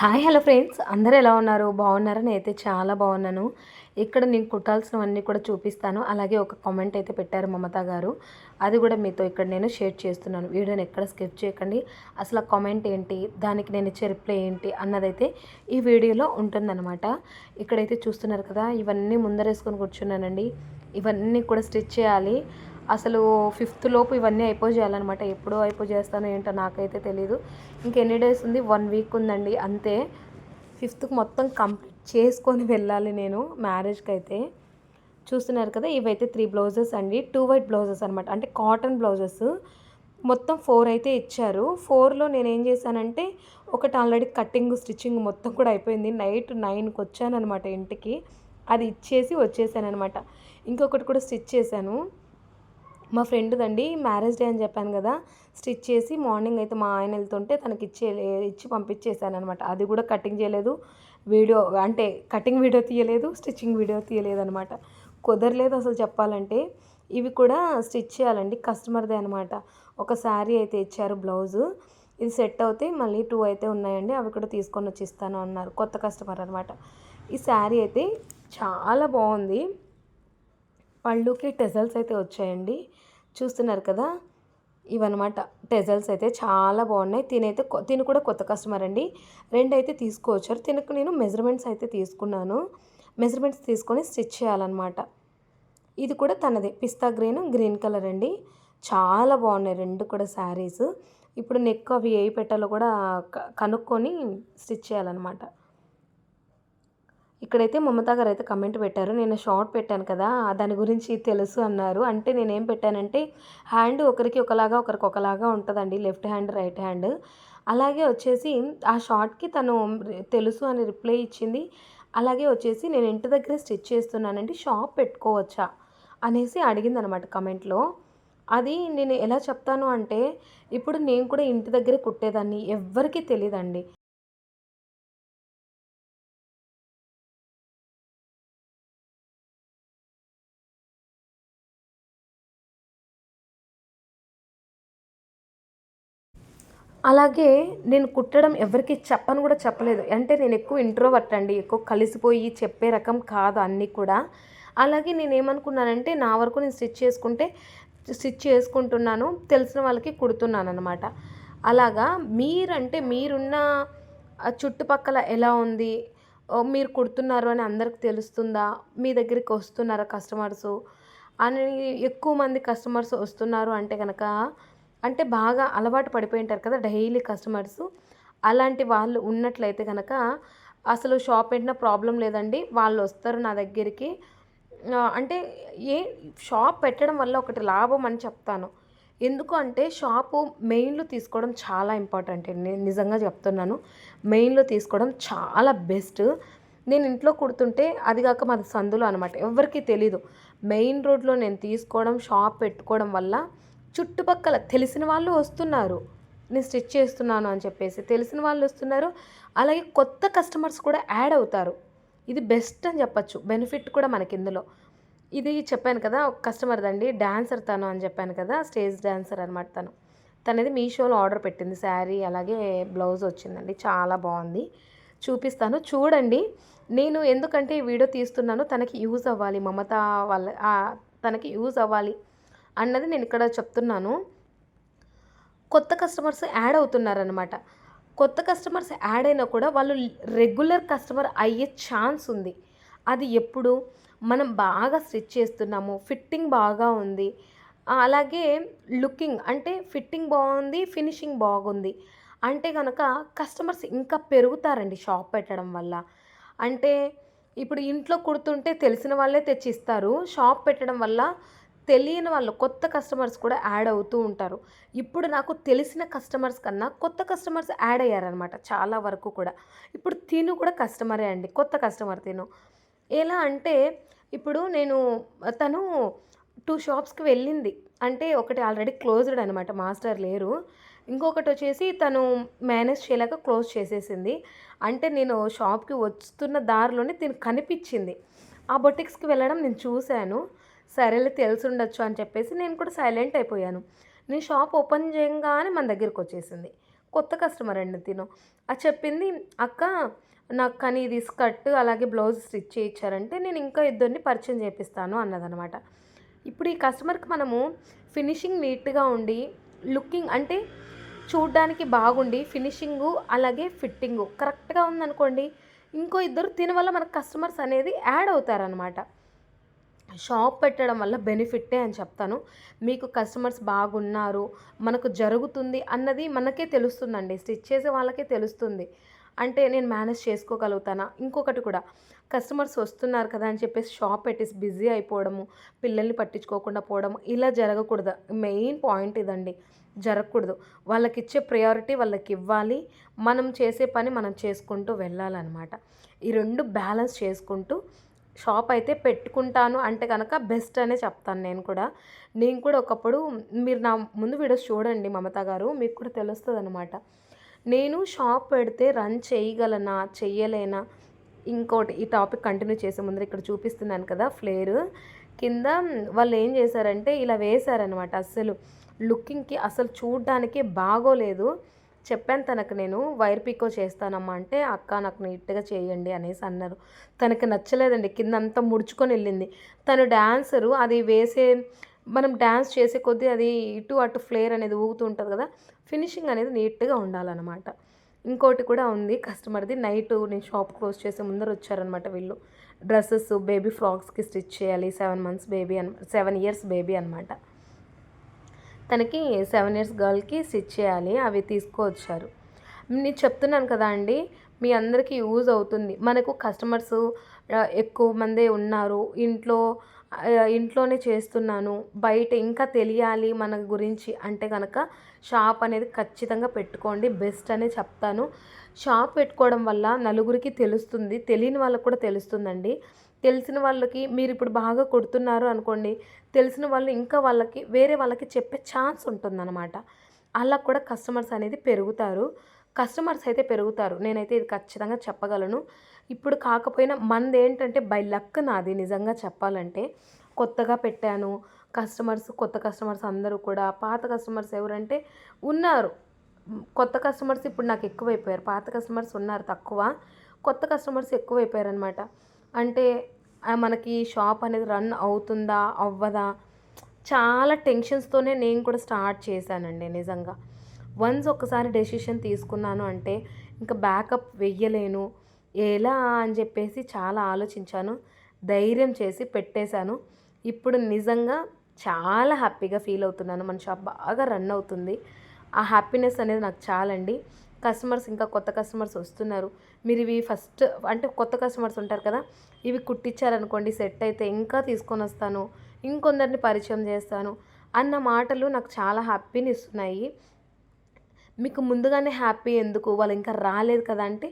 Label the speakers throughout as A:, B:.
A: Hi hello friends. అందరు ఎలా ఉన్నారు? బాగున్నారా? నేనైతే చాలా బాగున్నాను. ఇక్కడ నేను కుట్టాల్సినవన్నీ కూడా చూపిస్తాను. అలాగే ఒక కామెంట్ అయితే పెట్టారు మమత గారు. అది కూడా మీతో ఇక్కడ నేను షేర్ చేస్తున్నాను. వీడియోని ఎక్కడ స్కిప్ చేయకండి. అసలు ఆ కామెంట్ ఏంటి? దానికి నేను ఇచ్చే రిప్లై ఏంటి? అన్నదైతే ఈ వీడియోలో ఉంటుందన్నమాట. ఇక్కడైతే చూస్తున్నారు కదా ఇవన్నీ ముందరేసుకొని కూర్చున్నానండి. ఇవన్నీ కూడా స్టిచ్ చేయాలి. అసలు ఫిఫ్త్ లోపు ఇవన్నీ అయిపోయి చేయాలన్నమాట. ఎప్పుడో అయిపోయి చేస్తానో ఏంటో నాకైతే తెలీదు. ఇంకెన్ని డేస్ ఉంది? వన్ వీక్ ఉందండి. అంతే. ఫిఫ్త్కి మొత్తం కంప్లీట్ చేసుకొని వెళ్ళాలి నేను మ్యారేజ్కి అయితే చూస్తున్నారు కదా ఇవైతే త్రీ బ్లౌజెస్ అండి. టూ వైట్ బ్లౌజెస్ అనమాట అంటే కాటన్ బ్లౌజెస్. మొత్తం ఫోర్ అయితే ఇచ్చారు. ఫోర్లో నేను ఏం చేశానంటే ఒకటి ఆల్రెడీ కటింగ్ స్టిచ్చింగ్ మొత్తం కూడా అయిపోయింది. నైట్ నైన్కి వచ్చాను అనమాట ఇంటికి. అది ఇచ్చేసి వచ్చేసాను అనమాట ఇంకొకటి కూడా స్టిచ్ చేశాను. మా ఫ్రెండ్దండి మ్యారేజ్ డే అని చెప్పాను కదా స్టిచ్ చేసి మార్నింగ్ అయితే మా ఆయన వెళ్తుంటే తనకి ఇచ్చే ఇచ్చి పంపించేసాను అనమాట అది కూడా కటింగ్ చేయలేదు వీడియో అంటే కటింగ్ వీడియో తీయలేదు స్టిచ్చింగ్ వీడియో తీయలేదు అనమాట కుదరలేదు అసలు చెప్పాలంటే. ఇవి కూడా స్టిచ్ చేయాలండి కస్టమర్దే అనమాట ఒక శారీ అయితే ఇచ్చారు బ్లౌజు ఇది సెట్ అవుతే మళ్ళీ టూ అయితే ఉన్నాయండి అవి కూడా తీసుకొని వచ్చి ఇస్తాను అన్నారు కొత్త కస్టమర్ అనమాట ఈ శారీ అయితే చాలా బాగుంది. పళ్ళుకి టెజల్స్ అయితే వచ్చాయండి. చూస్తున్నారు కదా? ఇవన్నమాట. టెజల్స్ అయితే చాలా బాగున్నాయి. తినైతే తిని కూడా కొత్త కస్టమర్ అండి. రెండు అయితే తీసుకోవచ్చారు. తినకు నేను మెజర్మెంట్స్ అయితే తీసుకున్నాను. మెజర్మెంట్స్ తీసుకొని స్టిచ్ చేయాలన్నమాట. ఇది కూడా తనదే. పిస్తా గ్రీన్ గ్రీన్ కలర్ అండి. చాలా బాగున్నాయి రెండు కూడా శారీస్. ఇప్పుడు నెక్ అవి ఏ పెట్టాలో కూడా కనుక్కొని స్టిచ్ చేయాలన్నమాట. ఇక్కడైతే మమతా గారు అయితే కమెంట్ పెట్టారు. నేను షార్ట్ పెట్టాను కదా దాని గురించి తెలుసు అన్నారు. అంటే నేనేం పెట్టానంటే హ్యాండ్ ఒకరికి ఒకలాగా ఒకరికి ఒకలాగా ఉంటుందండి. Left hand right hand. అలాగే వచ్చేసి ఆ షార్ట్కి తను తెలుసు అని రిప్లై ఇచ్చింది. అలాగే వచ్చేసి నేను ఇంటి దగ్గర స్టిచ్ చేస్తున్నానండి షాప్ పెట్టుకోవచ్చా? అనేసి అడిగింది అనమాట కమెంట్లో అది నేను ఎలా చెప్తాను అంటే ఇప్పుడు నేను కూడా ఇంటి దగ్గర కుట్టేదాన్ని ఎవ్వరికీ తెలియదండి. అలాగే నేను కుట్టడం ఎవరికి చెప్పను కూడా చెప్పలేదు. అంటే నేను ఎక్కువ ఇంట్రోవర్ట్ అండి. ఎక్కువ కలిసిపోయి చెప్పే రకం కాదు అన్నీ కూడా. అలాగే నేను ఏమనుకున్నానంటే నా వరకు నేను స్టిచ్ చేసుకుంటే స్టిచ్ చేసుకుంటున్నాను తెలిసిన వాళ్ళకి కుడుతున్నాను అనమాట అలాగా మీరంటే మీరున్న చుట్టుపక్కల ఎలా ఉంది? మీరు కుడుతున్నారు అని అందరికి తెలుస్తుందా? మీ దగ్గరికి వస్తున్నారా కస్టమర్సు అని ఎక్కువ మంది కస్టమర్స్ వస్తున్నారు అంటే కనుక అంటే బాగా అలవాటు పడిపోయి ఉంటారు కదా డైలీ కస్టమర్స్. అలాంటి వాళ్ళు ఉన్నట్లయితే కనుక అసలు షాప్ పెట్టిన ప్రాబ్లం లేదండి. వాళ్ళు వస్తారు నా దగ్గరికి. అంటే ఏ షాప్ పెట్టడం వల్ల ఒకటి లాభం అని చెప్తాను. ఎందుకు అంటే షాపు మెయిన్లో తీసుకోవడం చాలా ఇంపార్టెంట్ నేను నిజంగా చెప్తున్నాను. మెయిన్లో తీసుకోవడం చాలా బెస్ట్. నేను ఇంట్లో కుడుతుంటే అది కాక మాది సందులో అనమాట ఎవరికి తెలీదు. మెయిన్ రోడ్లో నేను తీసుకోవడం షాప్ పెట్టుకోవడం వల్ల చుట్టుపక్కల తెలిసిన వాళ్ళు వస్తున్నారు. నేను స్టిచ్ చేస్తున్నాను అని చెప్పేసి తెలిసిన వాళ్ళు వస్తున్నారు. అలాగే కొత్త కస్టమర్స్ కూడా యాడ్ అవుతారు. ఇది బెస్ట్ అని చెప్పచ్చు. బెనిఫిట్ కూడా మనకి ఇందులో. ఇది చెప్పాను కదా ఒక కస్టమర్ దండి డాన్సర్ తను అని చెప్పాను కదా స్టేజ్ డాన్సర్ అనమాట తను. తనది మీషోలో ఆర్డర్ పెట్టింది శారీ అలాగే బ్లౌజ్ వచ్చిందండి. చాలా బాగుంది. చూపిస్తాను. చూడండి. నేను ఎందుకంటే ఈ వీడియో తీస్తున్నాను తనకి యూజ్ అవ్వాలి మమత వాళ్ళ తనకి యూజ్ అవ్వాలి. అన్నది నేను ఇక్కడ చెప్తున్నాను. కొత్త కస్టమర్స్ యాడ్ అవుతున్నారనమాట కొత్త కస్టమర్స్ యాడ్ అయినా కూడా వాళ్ళు రెగ్యులర్ కస్టమర్ అయ్యే ఛాన్స్ ఉంది. అది ఎప్పుడు? మనం బాగా స్టిచ్ చేస్తున్నాము ఫిట్టింగ్ బాగా ఉంది. అలాగే లుకింగ్ అంటే ఫిట్టింగ్ బాగుంది ఫినిషింగ్ బాగుంది. అంటే కనుక కస్టమర్స్ ఇంకా పెరుగుతారండి షాప్ పెట్టడం వల్ల. అంటే ఇప్పుడు ఇంట్లో కుడుతుంటే తెలిసిన వాళ్ళే తెచ్చిస్తారు షాప్ పెట్టడం వల్ల తెలియని వాళ్ళు కొత్త కస్టమర్స్ కూడా యాడ్ అవుతూ ఉంటారు. ఇప్పుడు నాకు తెలిసిన కస్టమర్స్ కన్నా కొత్త కస్టమర్స్ యాడ్ అయ్యారనమాట చాలా వరకు కూడా. ఇప్పుడు తిను కూడా కస్టమరే అండి. కొత్త కస్టమర్ తిను. ఎలా అంటే ఇప్పుడు నేను తను టూ షాప్స్కి వెళ్ళింది. అంటే ఒకటి ఆల్రెడీ క్లోజ్డ్ అనమాట మాస్టర్ లేరు. ఇంకొకటి వచ్చేసి తను మేనేజ్ చేయలేక క్లోజ్ చేసేసింది. అంటే నేను షాప్కి వస్తున్న దారిలోనే తిను కనిపించింది. ఆ బొటిక్స్కి వెళ్ళడం నేను చూశాను. సరేలే తెలిసి ఉండొచ్చు అని చెప్పేసి నేను కూడా సైలెంట్ అయిపోయాను. నేను షాప్ ఓపెన్ చేయగానే మన దగ్గరికి వచ్చేసింది కొత్త కస్టమర్ అండి తిను. అది చెప్పింది అక్క నాకు కానీ ఇది స్కర్ట్ అలాగే బ్లౌజ్ స్టిచ్ చేయించారంటే నేను ఇంకా ఇద్దరిని పరిచయం చేపిస్తాను అన్నదనమాట. ఇప్పుడు ఈ కస్టమర్కి మనము ఫినిషింగ్ నీట్గా ఉండి లుకింగ్ అంటే చూడ్డానికి బాగుండి ఫినిషింగు అలాగే ఫిట్టింగు కరెక్ట్గా ఉందనుకోండి ఇంకో ఇద్దరు తిన వల్ల మనకు కస్టమర్స్ అనేది యాడ్ అవుతారనమాట షాప్ పెట్టడం వల్ల బెనిఫిట్టే అని చెప్తాను. మీకు కస్టమర్స్ బాగున్నారు మనకు జరుగుతుంది అన్నది మనకే తెలుస్తుందండి. స్టిచ్ చేసే వాళ్ళకే తెలుస్తుంది. అంటే నేను మేనేజ్ చేసుకోగలుగుతానా? ఇంకొకటి కూడా కస్టమర్స్ వస్తున్నారు కదా అని చెప్పేసి షాప్ పెట్టేసి బిజీ అయిపోవడము పిల్లల్ని పట్టించుకోకుండా పోవడం ఇలా జరగకూడదు. మెయిన్ పాయింట్ ఇదండి. జరగకూడదు. వాళ్ళకి ఇచ్చే ప్రయారిటీ వాళ్ళకి ఇవ్వాలి. మనం చేసే పని మనం చేసుకుంటూ వెళ్ళాలన్నమాట. ఈ రెండు బ్యాలెన్స్ చేసుకుంటూ షాప్ అయితే పెట్టుకుంటాను అంటే కనుక బెస్ట్ అనే చెప్తాను నేను కూడా. నేను కూడా ఒకప్పుడు మీరు నా ముందు వీడియోస్ చూడండి మమత గారు మీకు కూడా తెలుస్తుంది అనమాట నేను షాప్ పెడితే రన్ చేయగలనా చెయ్యలేనా? ఇంకోటి ఈ టాపిక్ కంటిన్యూ చేసే ముందర ఇక్కడ చూపిస్తున్నాను కదా ఫ్లేర్. కింద వాళ్ళు ఏం చేశారంటే ఇలా వేశారనమాట అస్సలు. లుకింగ్కి అసలు చూడడానికి బాగోలేదు. చెప్పాను తనకు నేను వైర్ పీకో చేస్తానమ్మా అంటే అక్క నాకు నీట్గా చేయండి అనేసి అన్నారు. తనకి నచ్చలేదండి కింద అంతా ముడుచుకొని వెళ్ళింది. తను డాన్సరు అది వేసే మనం డ్యాన్స్ చేసే కొద్దీ అది ఇటు అటు ఫ్లేర్ అనేది ఊగుతూ ఉంటుంది కదా ఫినిషింగ్ అనేది నీట్గా ఉండాలన్నమాట. ఇంకోటి కూడా ఉంది కస్టమర్ది నైట్ నేను షాప్ క్లోజ్ చేసే ముందర వచ్చారనమాట వీళ్ళు. డ్రెస్సెస్ బేబీ ఫ్రాక్స్కి స్టిచ్ చేయాలి seven months baby and seven years baby అనమాట తనకి సెవెన్ ఇయర్స్ గర్ల్కి స్టిచ్ చేయాలి అవి తీసుకువచ్చారు. నేను చెప్తున్నాను కదా అండి మీ అందరికీ యూజ్ అవుతుంది. మనకు కస్టమర్స్ ఎక్కువ మందే ఉన్నారు. ఇంట్లో ఇంట్లోనే చేస్తున్నాను. బయట ఇంకా తెలియాలి మన గురించి అంటే కనుక షాప్ అనేది ఖచ్చితంగా పెట్టుకోండి బెస్ట్ అనే చెప్తాను. షాప్ పెట్టుకోవడం వల్ల నలుగురికి తెలుస్తుంది తెలియని వాళ్ళకు కూడా తెలుస్తుందండి. తెలిసిన వాళ్ళకి మీరు ఇప్పుడు బాగా కొడుతున్నారు అనుకోండి తెలిసిన వాళ్ళు ఇంకా వాళ్ళకి వేరే వాళ్ళకి చెప్పే ఛాన్స్ ఉంటుందన్నమాట. అలా కూడా కస్టమర్స్ అనేది పెరుగుతారు. కస్టమర్స్ అయితే పెరుగుతారు. నేనైతే ఇది ఖచ్చితంగా చెప్పగలను. ఇప్పుడు కాకపోయినా మనది ఏంటంటే బై లక్ నాది నిజంగా చెప్పాలంటే కొత్తగా పెట్టాను. కస్టమర్స్ కొత్త కస్టమర్స్ అందరూ కూడా పాత కస్టమర్స్ ఎవరంటే ఉన్నారు. కొత్త కస్టమర్స్ ఇప్పుడు నాకు ఎక్కువైపోయారు. పాత కస్టమర్స్ ఉన్నారు తక్కువ. కొత్త కస్టమర్స్ ఎక్కువైపోయారు అనమాట అంటే మనకి షాప్ అనేది రన్ అవుతుందా అవ్వదా? చాలా టెన్షన్స్తోనే నేను కూడా స్టార్ట్ చేశానండి నిజంగా. వన్స్ ఒకసారి డెసిషన్ తీసుకున్నాను అంటే ఇంకా బ్యాకప్ వెయ్యలేను. ఎలా అని చెప్పేసి చాలా ఆలోచించాను. ధైర్యం చేసి పెట్టేశాను. ఇప్పుడు నిజంగా చాలా హ్యాపీగా ఫీల్ అవుతున్నాను. మన షాప్ బాగా రన్ అవుతుంది. ఆ హ్యాపీనెస్ అనేది నాకు చాలండి. కస్టమర్స్ ఇంకా కొత్త కస్టమర్స్ వస్తున్నారు. మీరు ఇవి ఫస్ట్ అంటే కొత్త కస్టమర్స్ ఉంటారు కదా ఇవి కుట్టించారనుకోండి సెట్ అయితే ఇంకా తీసుకొని వస్తాను ఇంకొందరిని పరిచయం చేస్తాను అన్న మాటలు నాకు చాలా హ్యాపీని ఇస్తున్నాయి మీకు ముందుగానే హ్యాపీ ఎందుకు? వాళ్ళు ఇంకా రాలేదు కదా అంటే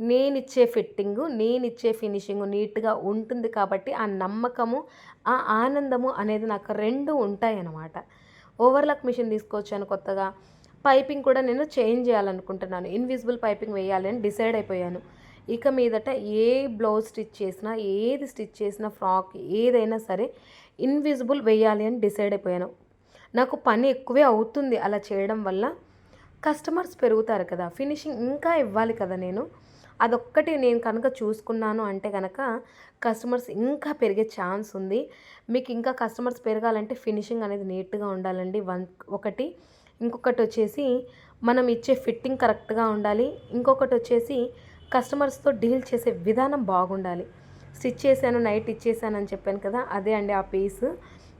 A: నేను ఇచ్చే ఫిట్టింగు నేను ఇచ్చే ఫినిషింగ్ నీట్గా ఉంటుంది కాబట్టి ఆ నమ్మకము ఆ ఆనందము అనేది నాకు రెండు ఉంటాయి అన్నమాట ఓవర్లాక్ మిషన్ తీసుకొచ్చాను కొత్తగా. పైపింగ్ కూడా నేను చేంజ్ చేయాలనుకుంటున్నాను. ఇన్విజిబుల్ పైపింగ్ వేయాలి అని డిసైడ్ అయిపోయాను. ఇక మీదట ఏ బ్లౌజ్ స్టిచ్ చేసినా ఏది స్టిచ్ చేసినా ఫ్రాక్ ఏదైనా సరే ఇన్విజిబుల్ వేయాలి అని డిసైడ్ అయిపోయాను. నాకు పని ఎక్కువే అవుతుంది అలా చేయడం వల్ల కస్టమర్స్ పెరుగుతారు కదా ఫినిషింగ్ ఇంకా ఇవ్వాలి కదా నేను. అదొక్కటి నేను కనుక చూసుకున్నాను అంటే కనుక కస్టమర్స్ ఇంకా పెరిగే ఛాన్స్ ఉంది. మీకు ఇంకా కస్టమర్స్ పెరగాలంటే ఫినిషింగ్ అనేది నీట్గా ఉండాలండి. వన్ ఒకటి. ఇంకొకటి వచ్చేసి మనం ఇచ్చే ఫిట్టింగ్ కరెక్ట్గా ఉండాలి. ఇంకొకటి వచ్చేసి కస్టమర్స్తో డీల్ చేసే విధానం బాగుండాలి. స్టిచ్ చేశాను నైట్ ఇచ్చేసాను అని చెప్పాను కదా అదే అండి ఆ పీస్.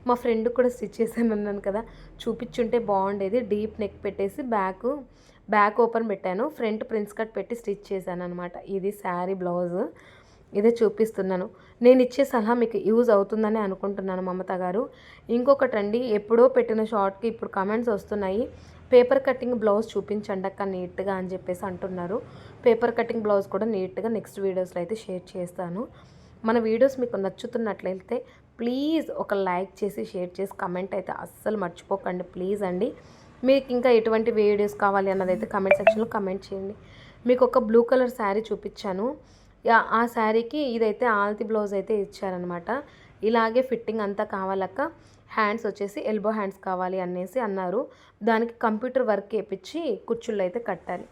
A: మా ఫ్రెండ్ కూడా స్టిచ్ చేశాను అన్నాను కదా చూపించుంటే బాగుండేది. డీప్ నెక్ పెట్టేసి బ్యాక్ బ్యాక్ ఓపెన్ పెట్టాను. ఫ్రంట్ ప్రిన్స్ కట్ పెట్టి స్టిచ్ చేశాను అనమాట ఇది శారీ బ్లౌజ్. ఇదే చూపిస్తున్నాను. నేను ఇచ్చే సలహా మీకు యూజ్ అవుతుందని అనుకుంటున్నాను మమత గారు. ఇంకొకటి అండి ఎప్పుడో పెట్టిన షార్ట్కి ఇప్పుడు కమెంట్స్ వస్తున్నాయి. పేపర్ కటింగ్ బ్లౌజ్ చూపించండి అక్క నీట్గా అని చెప్పేసి అంటున్నారు. పేపర్ కటింగ్ బ్లౌజ్ కూడా నీట్గా నెక్స్ట్ వీడియోస్లో అయితే షేర్ చేస్తాను. మన వీడియోస్ మీకు నచ్చుతున్నట్లయితే ప్లీజ్ ఒక లైక్ చేసి షేర్ చేసి కమెంట్ అయితే అస్సలు మర్చిపోకండి. ప్లీజ్ అండి. మీకు ఇంకా ఎటువంటి వీడియోస్ కావాలి అన్నది అయితే కమెంట్ సెక్షన్లో కమెంట్ చేయండి. మీకు ఒక బ్లూ కలర్ శారీ చూపించాను. ఆ శారీకి ఇదైతే ఆల్తి బ్లౌజ్ అయితే ఇచ్చారనమాట ఇలాగే ఫిట్టింగ్ అంతా కావాలక్క. హ్యాండ్స్ వచ్చేసి ఎల్బో హ్యాండ్స్ కావాలి అనేసి అన్నారు. దానికి కంప్యూటర్ వర్క్ వేయించి కుర్చుళ్ళు అయితే కట్టాలి.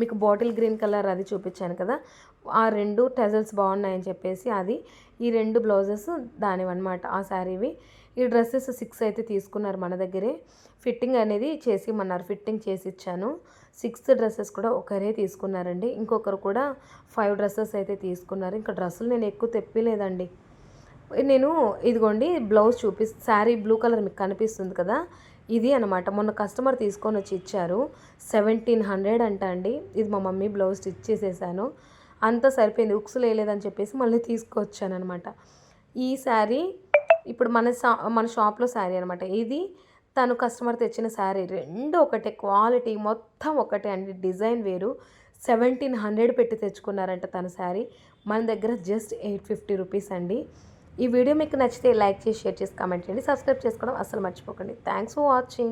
A: మీకు బాటిల్ గ్రీన్ కలర్ అది చూపించాను కదా. ఆ రెండు టెజల్స్ బాగున్నాయని చెప్పేసి అది ఈ రెండు బ్లౌజెస్ దానివన్నమాట ఆ శారీవి. ఈ డ్రెస్సెస్ సిక్స్ అయితే తీసుకున్నారు మన దగ్గరే. ఫిట్టింగ్ అనేది చేసి ఇమ్మన్నారు ఫిట్టింగ్ చేసి ఇచ్చాను సిక్స్త్ డ్రెస్సెస్ కూడా ఒకరే తీసుకున్నారండి. ఇంకొకరు కూడా ఫైవ్ డ్రెస్సెస్ అయితే తీసుకున్నారు. ఇంకా డ్రెస్సులు నేను ఎక్కువ తెప్పిలేదండి. నేను ఇదిగోండి బ్లౌజ్ చూపి శారీ బ్లూ కలర్ మీకు కనిపిస్తుంది కదా ఇది అనమాట మొన్న కస్టమర్ తీసుకొని వచ్చి ఇచ్చారు. సెవెంటీన్ హండ్రెడ్ అంట అండి. ఇది మా మమ్మీ బ్లౌజ్ స్టిచ్ చేసేసాను. అంతా సరిపోయింది. ఉక్స్ లేదని చెప్పేసి మళ్ళీ తీసుకొచ్చాను అనమాట ఈ శారీ ఇప్పుడు మన షా మన షాప్లో శారీ అనమాట ఇది తను కస్టమర్ తెచ్చిన శారీ రెండు ఒకటే క్వాలిటీ మొత్తం ఒకటే అండి. డిజైన్ వేరు. సెవెంటీన్ హండ్రెడ్ పెట్టి తెచ్చుకున్నారంట తన శారీ. మన దగ్గర జస్ట్ ఎయిట్ ఫిఫ్టీ రూపీస్ అండి. ఈ వీడియో మీకు నచ్చితే లైక్ చేసి షేర్ చేసి కామెంట్ చేయండి. సబ్స్క్రైబ్ చేసుకోవడం అసలు మర్చిపోకండి. Thanks for watching.